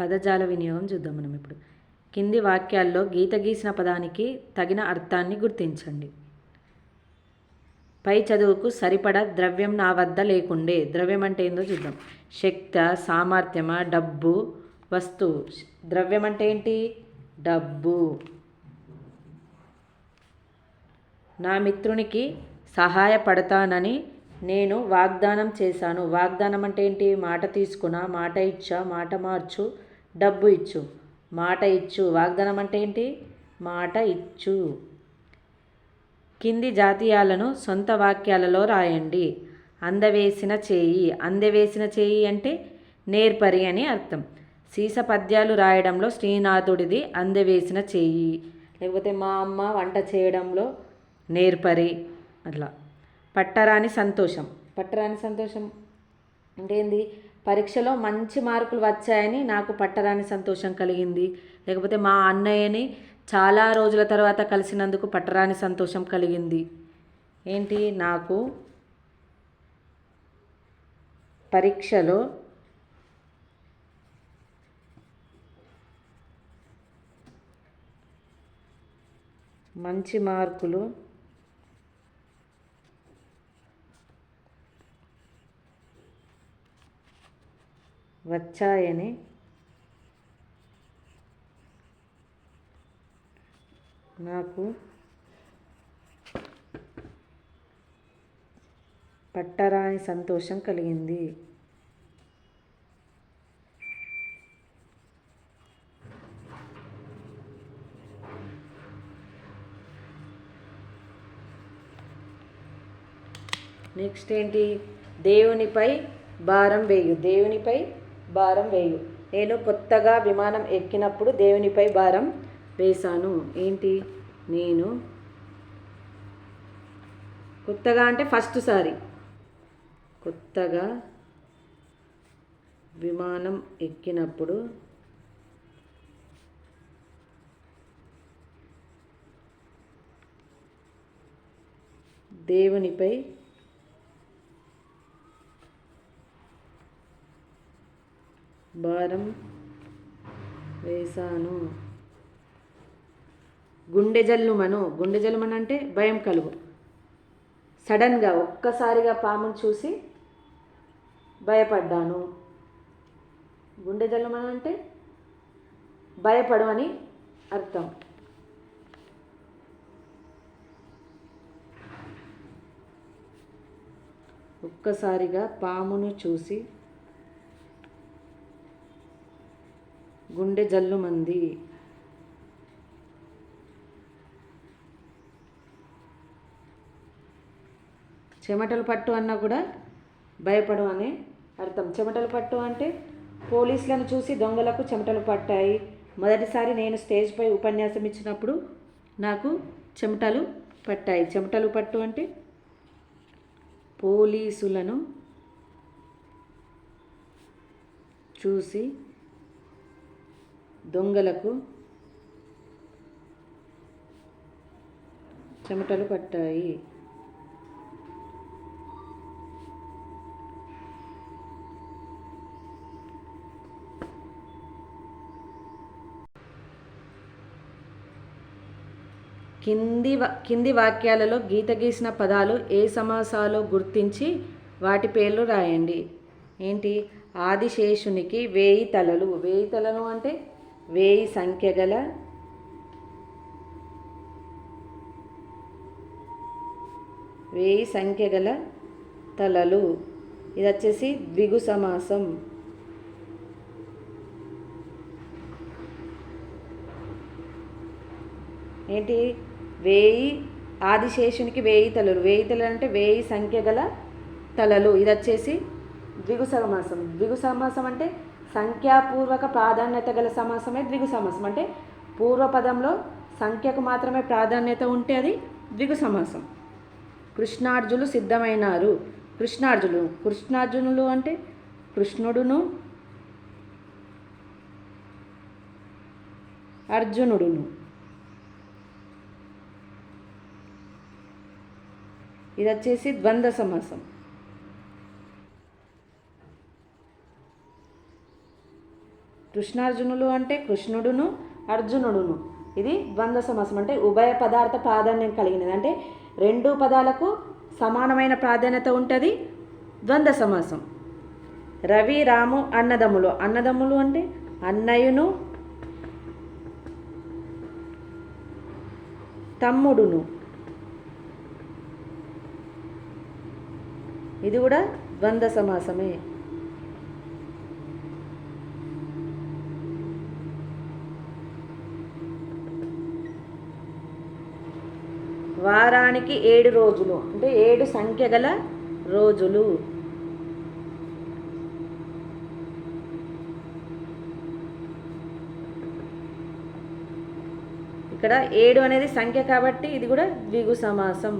పదజాల వినియోగం చూద్దాం మనం ఇప్పుడు. కింది వాక్యాల్లో గీత గీసిన పదానికి తగిన అర్థాన్ని గుర్తించండి. పై చదువుకు సరిపడ ద్రవ్యం నా వద్ద లేకుండే. ద్రవ్యం అంటే ఏందో చూద్దాం. శక్త సామర్థ్యమ? డబ్బు వస్తువు. ద్రవ్యం అంటే ఏంటి? డబ్బు. నా మిత్రునికి సహాయపడతానని నేను వాగ్దానం చేశాను. వాగ్దానం అంటే ఏంటి? మాట తీసుకున్నా మాట ఇచ్చా మాట మార్చు డబ్బు ఇచ్చు. మాట ఇచ్చు. వాగ్దానం అంటే ఏంటి? మాట ఇచ్చు. కింది జాతీయాలను సొంత వాక్యాలలో రాయండి. అందవేసిన చేయి. అందవేసిన చేయి అంటే నేర్పరి అని అర్థం. సీస పద్యాలు రాయడంలో శ్రీనాథుడిది అందవేసిన చేయి. లేకపోతే మా అమ్మ వంట చేయడంలో నేర్పరి. అట్లా. పట్టరాని సంతోషం. పట్టరాని సంతోషం అంటే ఏంది? పరీక్షలో మంచి మార్కులు వచ్చాయని నాకు పట్టరాని సంతోషం కలిగింది. లేకపోతే మా అన్నయ్యని చాలా రోజుల తర్వాత కలిసినందుకు పట్టరాని సంతోషం కలిగింది. ఏంటి? నాకు పరీక్షలో మంచి మార్కులు వచ్చాయని. నాకు పట్టరాని సంతోషం కలిగింది. నెక్స్ట్ ఏంటి? దేవునిపై భారం వేయు. దేవునిపై భారం వేయు. నేను కొత్తగా విమానం ఎక్కినప్పుడు దేవునిపై భారం వేశాను. ఏంటి? నేను కొత్తగా అంటే ఫస్ట్ సారి. కొత్తగా విమానం ఎక్కినప్పుడు దేవునిపై భారం వేశాను గుండె జల్లుమను గుండె జల్లుమను అంటే భయం కలుగు. సడన్గా ఒక్కసారిగా పామును చూసి భయపడ్డాను. గుండె జల్లుమను అంటే భయపడు అని అర్థం. ఒక్కసారిగా పామును చూసి గుండె జల్లుమంది చెమటలు పట్టు అన్నా కూడా భయపడు అని అర్థం. చెమటలు పట్టు అంటే పోలీసులను చూసి దొంగలకు చెమటలు పట్టాయి. మొదటిసారి నేను స్టేజ్పై ఉపన్యాసం ఇచ్చినప్పుడు నాకు చెమటలు పట్టాయి. చెమటలు పట్టు అంటే పోలీసులను చూసి దొంగలకు చెమటలు పట్టాయి. కింది వా- కింది వాక్యాలలో గీత గీసిన పదాలు ఏ సమాసాలో గుర్తించి వాటి పేర్లు రాయండి. ఏంటి? ఆదిశేషునికి వేయి తలలు. వేయి తలలు అంటే వేయి సంఖ్య గల వేయి సంఖ్య గల తలలు. ఇది వచ్చేసి ద్విగు సమాసం. ఏంటి? వేయి ఆదిశేషునికి వేయి తలలు. వేయి తలలు అంటే వేయి సంఖ్య గల తలలు. ఇది వచ్చేసి ద్విగు సమాసం. ద్విగు సమాసం అంటే సంఖ్యాపూర్వక ప్రాధాన్యత గల సమాసమే ద్విగు సమాసం. అంటే పూర్వపదంలో సంఖ్యకు మాత్రమే ప్రాధాన్యత ఉంటే అది ద్విగు సమాసం. కృష్ణార్జులు సిద్ధమైనారు. కృష్ణార్జులు కృష్ణార్జునులు అంటే కృష్ణుడును అర్జునుడును. ఇది వచ్చేసి ద్వంద్వ సమాసం. కృష్ణార్జునులు అంటే కృష్ణుడును అర్జునుడును. ఇది ద్వంద్వ సమాసం అంటే ఉభయ పదార్థ ప్రాధాన్యం కలిగినది. అంటే రెండు పదాలకు సమానమైన ప్రాధాన్యత ఉంటుంది. ద్వంద్వ సమాసం రవి రాము అన్నదమ్ములు. అన్నదమ్ములు అంటే అన్నయ్యను తమ్ముడును. ఇది కూడా ద్వంద్వ సమాసమే వారానికి ఏడు రోజులు అంటే ఏడు సంఖ్య గల రోజులు. ఇక్కడ ఏడు అనేది సంఖ్య కాబట్టి ఇది కూడా ద్విగు సమాసం.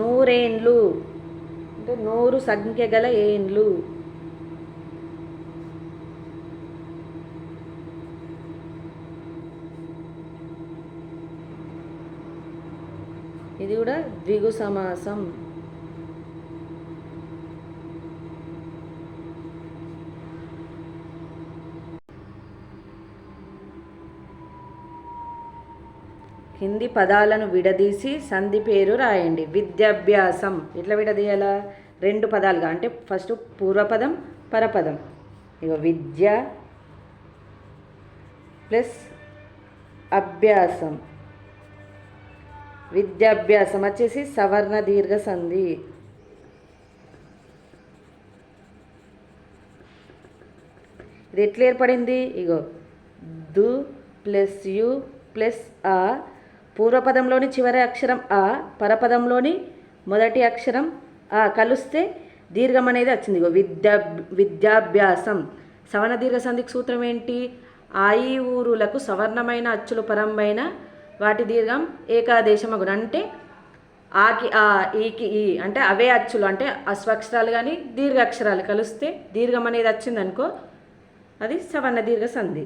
నూరేండ్లు అంటే నూరు సంఖ్య గల ఏండ్లు. ఇది కూడా ద్విగు సమాసం. కింది పదాలను విడదీసి సంధి పేరు రాయండి. విద్యాభ్యాసం. ఎట్లా విడదీయాలా? రెండు పదాలుగా. అంటే ఫస్ట్ పూర్వపదం పరపదం. ఇక విద్య ప్లస్ అభ్యాసం. విద్యాభ్యాసం వచ్చేసి సవర్ణ దీర్ఘ సంధి. ఇది ఎట్లా ఏర్పడింది? ఇగో దు ప్లస్ యు ప్లస్ ఆ పూర్వపదంలోని చివరి అక్షరం ఆ పరపదంలోని మొదటి అక్షరం ఆ కలిస్తే దీర్ఘం అనేది వచ్చింది. ఇగో విద్యా విద్యాభ్యాసం. సవర్ణ దీర్ఘ సంధికి సూత్రం ఏంటి? ఆయి ఊరులకు సవర్ణమైన అచ్చులు పరమైన వాటి దీర్ఘం ఏకాదేశమగును అంటే ఆకి ఆ ఈకి ఈ అంటే అవే అచ్చులు. అంటే అశ్వక్షరాలు కానీ దీర్ఘ అక్షరాలు కలిస్తే దీర్ఘం అనేది వచ్చిందనుకో అది సవర్ణ దీర్ఘ సంధి.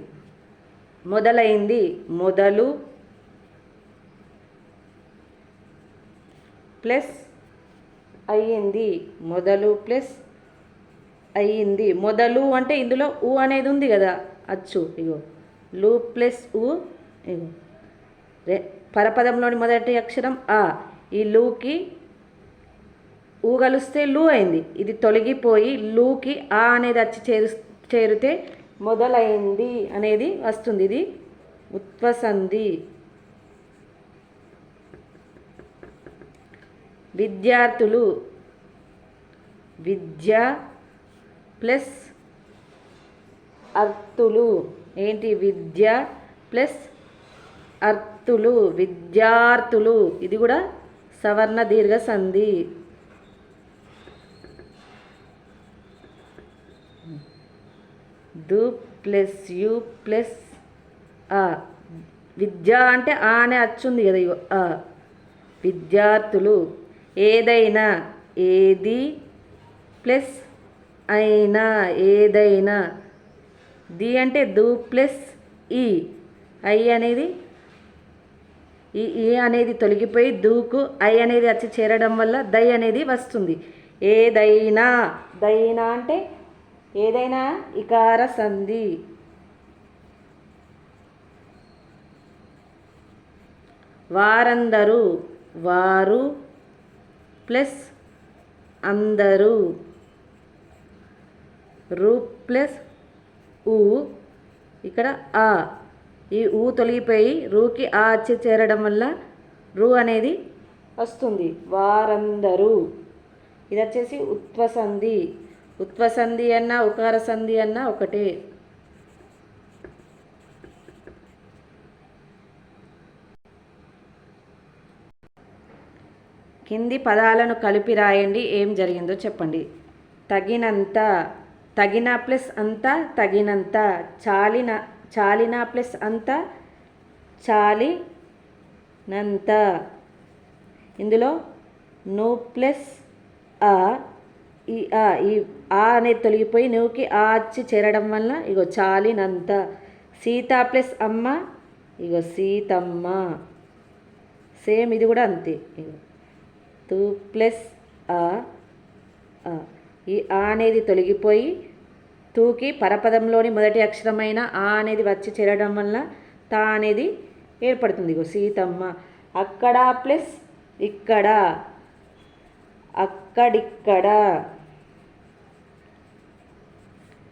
మొదలైంది మొదలు ప్లస్ అయ్యింది మొదలు ప్లస్ అయ్యింది మొదలు అంటే ఇందులో ఊ అనేది ఉంది కదా అచ్చు. ఇగో. లు ప్లస్ ఊ ఇగో. పరపదంలోని మొదటి అక్షరం ఆ. ఈ లూకి ఊ కలిస్తే లూ అయింది. ఇది తొలగిపోయి లూకి ఆ అనేది వచ్చి చేరు చేరితే మొదలైంది అనేది వస్తుంది. ఇది ఉత్వసంధి విద్యార్థులు విద్య ప్లస్ అర్థులు. ఏంటి? విద్య ప్లస్ అర్థులు విద్యార్థులు. ఇది కూడా సవర్ణ దీర్ఘ సంధి. దు ప్లస్ యు ప్లస్ ఆ విద్య అంటే ఆ అనే అచ్చుంది కదా ఆ విద్యార్థులు ఏదైనా ఏది ప్లస్ అయినా ఏదైనా. ది అంటే దు ప్లస్ ఈ. ఐ అనేది ఈ ఈ అనేది తొలగిపోయి దూకు ఐ అనేది వచ్చి చేరడం వల్ల దై అనేది వస్తుంది. ఏదైనా దైనా అంటే ఏదైనా ఇకార సంధి. వారందరూ వారు ప్లస్ అందరూ. రూ ప్లస్ ఊ ఇక్కడ ఆ. ఈ ఊ తొలగిపోయి రూకి ఆ అచ్చి చేరడం వల్ల రు అనేది వస్తుంది. వారందరూ. ఇది వచ్చేసి ఉత్వసంధి ఉత్వసంధి అన్న ఉకార సంధి అన్న ఒకటే. కింది పదాలను కలిపి రాయండి ఏం జరిగిందో చెప్పండి. తగినంత తగిన ప్లస్ అంత తగినంత చాలిన చాలిన ప్లస్ అంత చాలినంత. ఇందులో నూ ప్లస్ ఆ ఈ ఆ ఈ ఆ అనేది తొలగిపోయి నువ్వుకి ఆ వచ్చి చేరడం వల్ల ఇగో చాలినంత. సీత ప్లస్ అమ్మ ఇగో సీతమ్మ. సేమ్ ఇది కూడా అంతే. ఇగో తూ ప్లస్ ఆ. ఈ ఆ అనేది తొలగిపోయి తూకి పరపదంలోని మొదటి అక్షరమైన ఆ అనేది వచ్చి చేరడం వల్ల తా అనేది ఏర్పడుతుంది. ఇగో సీతమ్మ. అక్కడ ప్లస్ ఇక్కడ. అక్కడిక్కడ.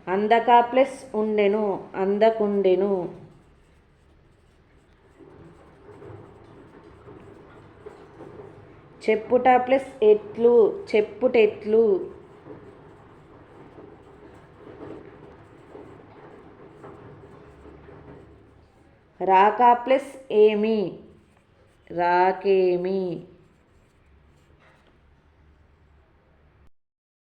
అందక ప్లస్ ఉండెను అందకుండెను. చెప్పుట ప్లస్ ఎట్లు చెప్పుటెట్లు. రాక ప్లస్ ఏమి రాకేమి